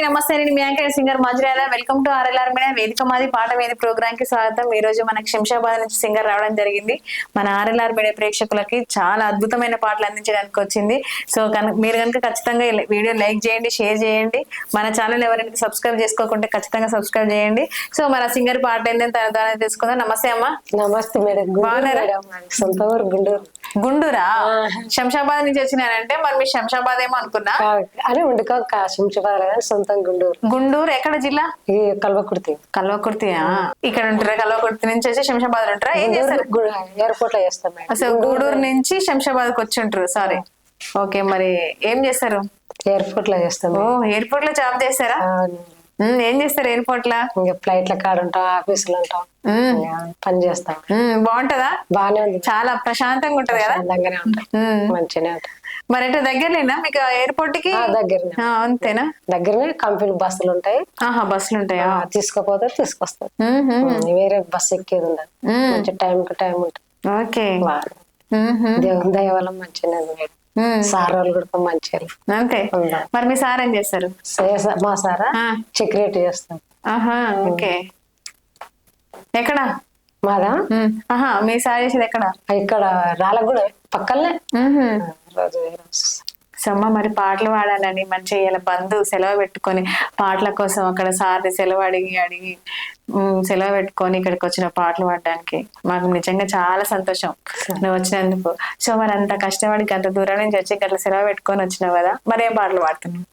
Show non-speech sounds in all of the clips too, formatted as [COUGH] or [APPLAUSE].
అందరికీ నమస్తే. నేను మీ anchor singer Manjurala welcome to RLR media వేదిక మాది. పాట వేది ప్రోగ్రామ్కి స్వాగతం. ఈ రోజు మనకి శంషాబాద్ నుంచి సింగర్ రావడం జరిగింది. మన ఆర్ఎల్ఆర్ మీడియా ప్రేక్షకులకి చాలా అద్భుతమైన పాటలు అందించడానికి వచ్చింది. సో కనుక మీరు కనుక ఖచ్చితంగా వీడియో లైక్ చేయండి షేర్ చేయండి. మన ఛానల్ ఎవరైనా సబ్స్క్రైబ్ చేసుకోకుంటే ఖచ్చితంగా సబ్స్క్రైబ్ చేయండి. సో మన సింగర్ పాట ఏంటంటే తన ద్వారా తెలుసుకుందాం. నమస్తే అమ్మా. నమస్తే మేడం. బాగున్నారా? మేడం. గుండూరా? శంషాబాద్ నుంచి వచ్చినానంటే మరి మీ శంషాబాద్ ఏమో అనుకున్నా. అని ఉండుకో శంషాబాద్ సొంతం గుంటూరు గుండూరు ఎక్కడ జిల్లా? కల్వకుర్తి. కల్వకుర్తి ఇక్కడ ఉంటారా కల్వకుర్తి నుంచి వచ్చి శంషాబాద్ ఉంటారా ఏం చేస్తారు? ఎయిర్పోర్ట్లో చేస్తాం అసలు గూడూరు నుంచి శంషాబాద్కి వచ్చి ఉంటారు సారీ ఓకే మరి ఏం చేస్తారు? ఎయిర్పోర్ట్లో చేస్తాం ఓ ఎయిర్పోర్ట్లో జాబ్ చేస్తారా? ఏం చేస్తారు? ఎయిర్పోర్ట్ లా ఇంకా ఫ్లైట్ల కాడ ఉంటాం ఆఫీసులో ఉంటాం. పని చేస్తాం. బాగుంటదా? బాగానే ఉంది. చాలా ప్రశాంతంగా ఉంటది కదా? అందంగానే ఉంటాం. ఉమ్, మంచిగానే ఉంటాం. మరి అంటే దగ్గరలేనా మీకు ఎయిర్పోర్ట్కి ఆ, అంతేనా? దగ్గరనే కంపెనీ బస్సులు ఉంటాయి. ఆహా బస్సులు ఉంటాయా? తీసుకుపోతే తీసుకొస్తాం ఉమ్, ఉమ్, ఉమ్, వేరే బస్సు ఎక్కేది ఉండదు. మంచి టైం కు టైం ఉంటుంది. ఓకే. దేవుని దయ వల్ల ఉమ్, సార్ వాళ్ళు కూడా మంచిగా అంతే మరి మీ సార్ ఏం చేస్తారు? మా సారా? ఆ, సెక్యూరిటీ చేస్తాం. ఆహా ఓకే. ఎక్కడ? మాదా? ఆహా మీ సార్ చేసేది ఎక్కడ? ఇక్కడ రాలగూడ పక్కనే ఉహు. సమ్మ మరి పాటలు పాడాలని మంచిగా ఇలా బంధు సెలవు పెట్టుకొని పాటల కోసం అక్కడ సార్ని సెలవు అడిగి అడిగి సెలవు పెట్టుకొని ఇక్కడికి వచ్చిన పాటలు పాడడానికి మాకు నిజంగా చాలా సంతోషం. నువ్వు వచ్చినందుకు. సో మరి అంత కష్టపడి అంత దూరం నుంచి వచ్చి అట్లా సెలవు పెట్టుకొని వచ్చినావు కదా మరి ఏం పాటలు పాడుతున్నావు?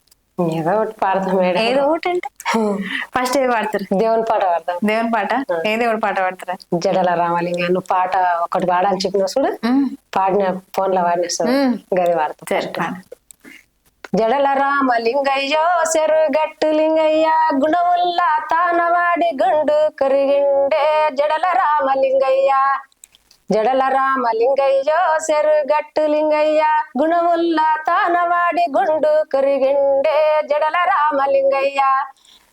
ఏదో ఒకటి పాడతాం మేడం. ఏదో ఒకటి అంటే? ఫస్ట్ ఏది పాడతారు? దేవుని పాట పాడతాం. దేవుని పాట? ఏ దేవుడి పాట పాడతారా? జడల రామలింగ నువ్వు పాట ఒకటి పాడని చెప్పిన చూడు. పాడిన ఫోన్లో ఉమ్. గది పాడతాం. సరే పాడు జడల రామలింగయ్యో సెరుగట్టు లింగయ్య గుణముల్ల తానవాడి గుండు కరిగిండే జడల రామలింగయ్య జడల రామలింగయ్యో సెరుగట్టు లింగయ్య గుణముల్ల తానవాడి గుండు కరిగిండే జడల రామలింగయ్య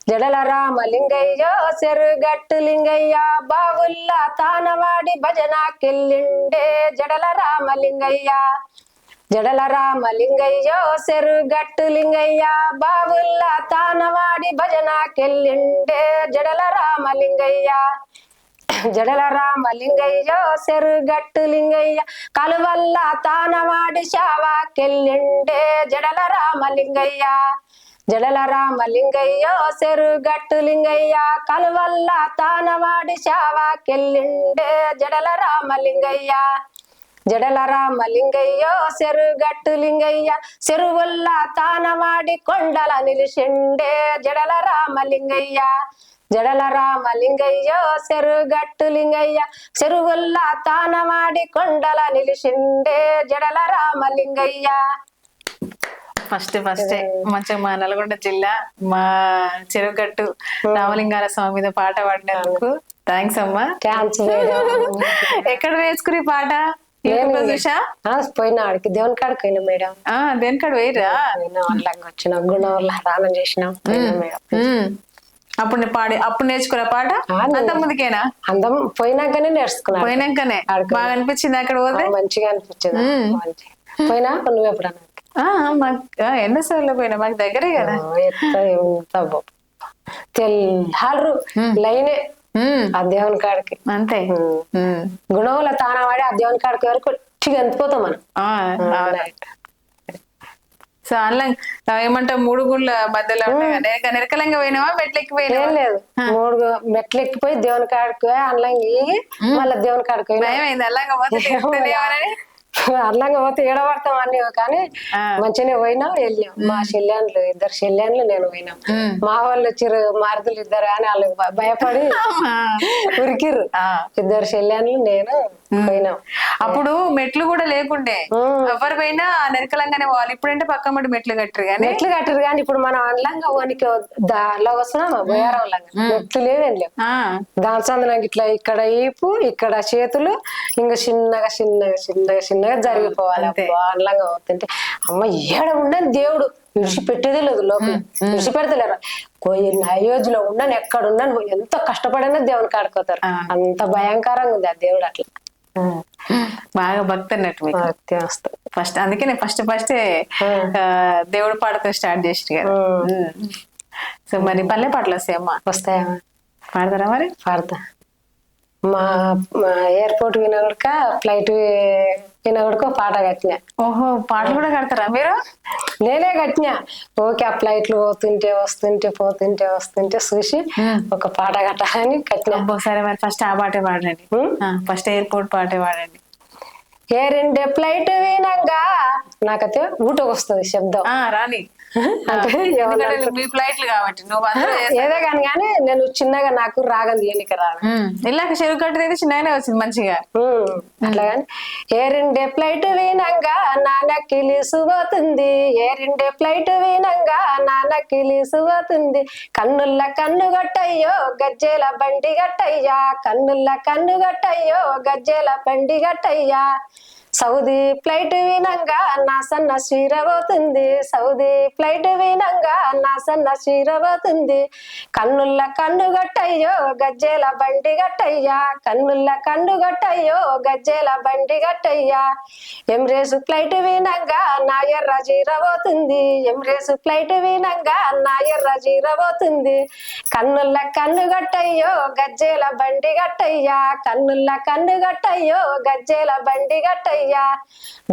జడల రామలింగయ్యో సెరుగట్టు లింగయ్య బావుల్ల తానవాడి భజనకెళ్ళిండే జడల రామలింగయ్య జడల రామలింగయ్యో సెరుగట్టు లింగయ్య బావుల్ల తానవాడి భజనకెళ్ళిండే జడల రామలింగయ్య జడల రామలింగయ్యో సెరుగట్టు లింగయ్య కలువల్ల తానవాడి శావాకెళ్ళిండే జడల రామలింగయ్య జడల రామలింగయ్యో సెరుగట్టు లింగయ్య కలువల్ల తానవాడి శావాకెళ్ళిండే జడల రామలింగయ్య జడల రామలింగయ్యో చెరుగట్టు లింగయ్య చెరువుల్ల తానవాడి కొండల నిలిచిండే జడల రామలింగయ్య జడల రామలింగయ్యో చెరుగట్టు లింగయ్య చెరువుల్ల తానవాడి కొండల నిలిచిండే జడల రామలింగయ్య ఫస్ట్ ఫస్ట్ మంచిగా మా నల్గొండ జిల్లా మా చెరుగట్టు రామలింగాల స్వామి మీద పాట పాడినందుకు థ్యాంక్స్ అమ్మా. ఎక్కడ వేసుకుని పాట? పోయిన ఆడికి. దేవుని కాడికి పోయినా మేడం. ఆ దేనికాడ వేయరా పోయినా వాళ్ళకి వచ్చిన. గుణం వల్ల దానం చేసినాం మేడం. అప్పుడు పాడి అప్పుడు నేర్చుకున్న పాట? అంత ముందుకేనా? అందం పోయినాకనే నేర్చుకున్నాను పోయినాకనే. బాగా అనిపించింది అక్కడ పోతే? మంచిగా అనిపించింది. పోయినా? నువ్వు ఎప్పుడన్నా? ఎన్నోసార్లు పోయినా. మాకు దగ్గరే కదా. తెల్లారు లైనే. ఆ దేవుని కాడికి. అంతే. ఉమ్. గుణముల తానవాడి ఆ దేవుని కాడికి వరకు ఎంతిపోతాం మనం. సో అలా ఏమంటావు? మూడు గుళ్ళ మధ్యలో ఉంటాయి నెరకలంగా పోయినావా? మెట్లెక్కి ఏం పోయినావా లేదు మూడు మెట్లు ఎక్కిపోయి దేవుని కాడికి అల్లంగా మళ్ళీ దేవుని కాడికి పోయినా. భయం. అయింది అలాగా అల్లంగా పోతే ఏడబడతాం అన్ని కానీ. మంచిగానే పోయినాం వెళ్ళాం మా చెల్లెండ్లు ఇద్దరు చెల్లెండ్లు నేను పోయినాం. మా వాళ్ళు చిరు మారుతులు ఇద్దరు అని వాళ్ళు భయపడి. ఉరికిర్రు. ఇద్దరు చెల్లెండ్లు నేను అప్పుడు మెట్లు కూడా లేకుండే. ఎవరు పోయినా నెరకలంగానే పోవాలి. ఇప్పుడంటే పక్క మట్టి మెట్లు కట్టరు కానీ. మెట్లు కట్టరు కానీ ఇప్పుడు మనం అండ్లంగా ఓనికి దానిలో వస్తున్నాం బోయారం లాగా. మెట్లు లేవేం లేవు. దాని సందనం ఇట్లా ఇక్కడ ఈపు ఇక్కడ చేతులు ఇంకా చిన్నగా చిన్నగా చిన్నగా చిన్నగా జరిగిపోవాలి. అండ్లంగా పోతుంటే. అమ్మ ఏడ ఉండని దేవుడు. విడిచిపెట్టేదే లేదు లోపల. విడిచిపెడతలేరు అయోధ్యలో ఉండని ఎక్కడ ఉండని ఎంత కష్టపడినా దేవుని కాడుకోతారు. అంత భయంకరంగా ఉంది ఆ దేవుడు అట్లా. [LAUGHS] బాగా భక్తి అన్నట్టు మీకు. భక్తి వస్తుంది. ఫస్ట్ అందుకే నేను ఫస్ట్ ఫస్ట్ దేవుడు పాటతో స్టార్ట్ చేసి కదా. ఉమ్. సో మరి పల్లె పాటలు వస్తాయి అమ్మా? వస్తాయా? పాడతారా మరి? పాడతా. మా మా ఎయిర్పోర్ట్ వినగడక ఫ్లైట్ వినగడక పాట కట్టినా. ఓహో పాటలు కూడా కడతారా మీరు? నేనే కట్టినా. ఓకే ఆ ఫ్లైట్లు పోతుంటే వస్తుంటే పోతుంటే వస్తుంటే చూసి ఒక పాట కట్టాలని కట్టినా. అబ్బో, సరే మరి ఫస్ట్ ఆ పాటే పాడండి? ఫస్ట్ ఎయిర్పోర్ట్ పాటే పాడండి. ఏ రెండే ఫ్లైట్ వినంగా నాకైతే ఊటకు వస్తుంది శబ్దం. రాని. [LAUGHS] మీ ఫ్లైట్లు కాబట్టి నువ్వు [LAUGHS] ఏదో కానీ కానీ నేను చిన్నగా నాకు రాగం తీయనిక రాను. ఇలాగ చెరువు కట్టేది చిన్నగానే వచ్చింది మంచిగా. అట్లా కానీ ఏ రెండే ఫ్లైట్ వినంగా నాన్నకి లీసుపోతుంది ఏ రెండే ఫ్లైట్ వినంగా నాన్నకి లీసుపోతుంది కన్నుల్ల కన్ను గట్టయ్యో గజ్జెల బండి గట్టయ్యా కన్నుల్ల కన్ను గట్టయ్యో గజ్జెల బండి గట్టయ్యా సౌదీ ఫ్లైట్ వినంగా నా సన్న చీరబోతుంది. సౌదీ ఫ్లైట్ వినంగా నా సన్న చీరబోతుంది. కన్నుల్ల కన్ను గట్టయ్యో గజ్జెల బండి గట్టయ్యా కన్నుల్ల కన్ను గట్టయ్యో గజ్జెల బండి గట్టయ్యా ఎంరేసు ఫ్లైట్ వినంగా నా ఎర్ర చీరబోతుంది. ఎంరేసు ఫ్లైట్ వినంగా నా ఎర్ర చీరబోతుంది. కన్నుల్ల కన్ను గట్టయ్యో గజ్జెల బండి గట్టయ్యా కన్నుల్ల కన్ను గట్టయ్యో గజ్జెల బండి గట్టయ్యా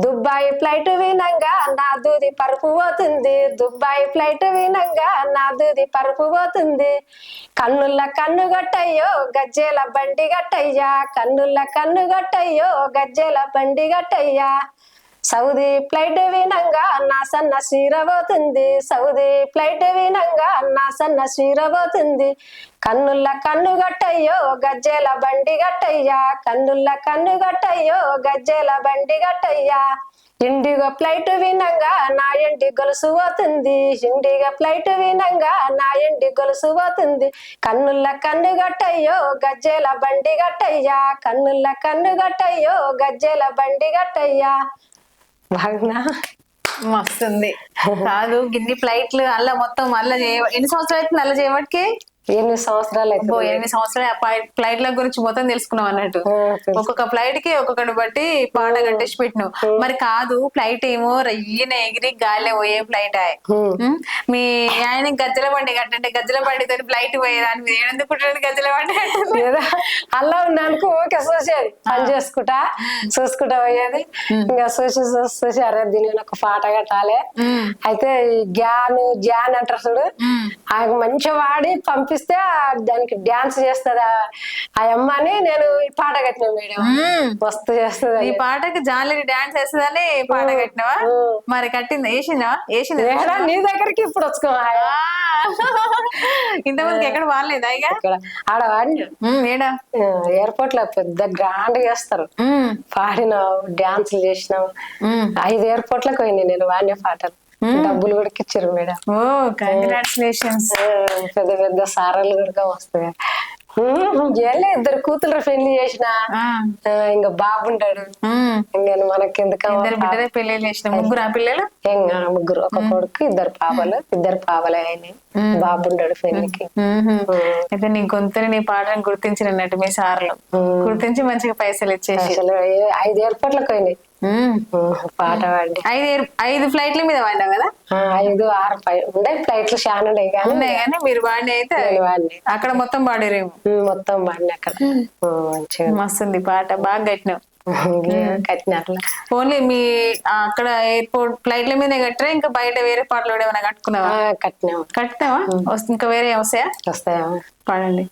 దుబాయ్ ఫ్లైట్ వినంగా నా దూది పరుపు పోతుంది. దుబాయ్ ఫ్లైట్ వినంగా నా దూది పరుపు పోతుంది. కన్నుల కన్ను గట్టయ్యో గజ్జెల బండి గట్టయ్యా కన్నుల కన్ను గట్టయ్యో గజ్జెల బండి గట్టయ్యా సౌదీ ఫ్లైట్ వినంగా నా సన్న చీరబోతుంది సౌదీ ఫ్లైట్ వినంగా నా సన్న చీరబోతుంది కన్నుల్ల కన్ను గట్టయ్యో గజ్జెల బండి గట్టయ్యా కన్నుల్ల కన్ను గట్టయ్యో గజ్జెల బండి గట్టయ్యా ఇండిగో ఫ్లైట్ వినంగా నా ఇంటి గొలుసు పోతుంది. ఇండిగో ఫ్లైట్ వినంగా నా ఇంటి గొలుసు పోతుంది. కన్నుల్ల కన్ను గట్టయ్యో గజ్జెల బండి గట్టయ్యా కన్నుల్ల కన్ను గట్టయ్యో గజ్జెల బండి గట్టయ్యా బాగున్నా? మస్తుంది. కాదు గిన్ని ఫ్లైట్లు అలా మొత్తం అలా చేయ ఎన్ని సంవత్సరాలు అవుతుంది అలా చేయబట్టి ఎన్ని సంవత్సరాలు ఎనిమిది సంవత్సరాలు? ఫ్లైట్ల గురించి మొత్తం తెలుసుకున్నాం అన్నట్టు. ఒక్కొక్క ఫ్లైట్కి ఒక్కొక్కటి బట్టి పాట కట్టేసి పెట్టినావు మరి కాదు ఫ్లైట్ ఏమో రయ్యన ఎగిరి గాలిలో పోయే ఫ్లైట్? మీ ఆయన గజ్జల బండి కట్టంటే గజ్జల బండితో ఫ్లైట్ పోయేదాన్ని. మీరు ఏడందుకుంటారు గజ్జల బండి అలా ఉన్నానుకో ఓకే చూసేది పని చేసుకుంటా చూసుకుంటా పోయేది. ఇంకా చూసి చూసి చూసి అరే దీని మీద ఒక పాట కట్టాలి. అయితే గ్యాన్ జాన్ అంటారు చూడు. ఆయన మంచిగా వాడి పంపిస్తే దానికి డాన్స్ చేస్తుంది ఆ- ఆ అమ్మని నేను ఈ పాట కట్టిన మేడం. మస్తు చేస్తుంది ఈ పాటకి జాలిని డాన్స్ వేస్తుందని పాట కట్టినావా. మరి కట్టిందా? వేసిందా? వేసిందా? నీ దగ్గరికి ఇప్పుడు వచ్చుకో ఇంతమందికి ఎక్కడ వాడలేదా ఇక? ఆడ వాడిన ఏడా? ఎయిర్పోర్ట్లో పెద్ద గ్రాండ్ చేస్తారు. పాడినావు డాన్సులు చేసినావు. ఐదు ఎయిర్పోర్ట్లకు పోయింది నేను వాడిన పాటలు. డబ్బులు కూడా ఇచ్చారు మేడం. ఓ కంగ్రాచులేషన్స్ పెద్ద పెద్ద సారాలు కూడా వస్తాయి. ఇద్దరు కూతురు పెళ్ళి చేసిన. ఇంకా బాబుంటాడు ఇంకా మనకెందుకు ఇద్దరు బిడ్డలే పెళ్ళి చేసిన ముగ్గురు ఆ పిల్లలు? ఇంకా ముగ్గురు. ఒక కొడుకు ఇద్దరు పాపలు. ఇద్దరు పాపలే అయినాయి బాబుంటాడు పెళ్ళికి. అయితే నీ గొంతుని నీ పాటను గుర్తించినట్టు మీ సార్లు. గుర్తించి మంచిగా పైసలు ఇచ్చేసి. ఐదు ఎయిర్పోర్ట్లకు పోయినాయి. పాట పాడి. ఐదు ఐదు ఫ్లైట్ల మీద వాడినావు కదా? ఐదు ఆరు ఉండే ఫ్లైట్లు చాలా ఉన్నాయి కానీ ఉన్నాయి కానీ మీరు వాడిని అయితే వాడిని అక్కడ మొత్తం పాడిరేమో. ఉమ్, మొత్తం వాడిని అక్కడ. మంచిగా. మస్తుంది పాట బాగా కట్టినావు. కట్టినట్ల. ఓన్లీ మీ అక్కడ ఎయిర్పోర్ట్ ఫ్లైట్ల మీదే కట్టరా? ఇంకా బయట వేరే పాటలు కూడా ఏమైనా కట్టుకున్నావా? కట్టినావా? వస్తు- ఇంకా వేరే వస్తాయా? వస్తాయా? పాడండి.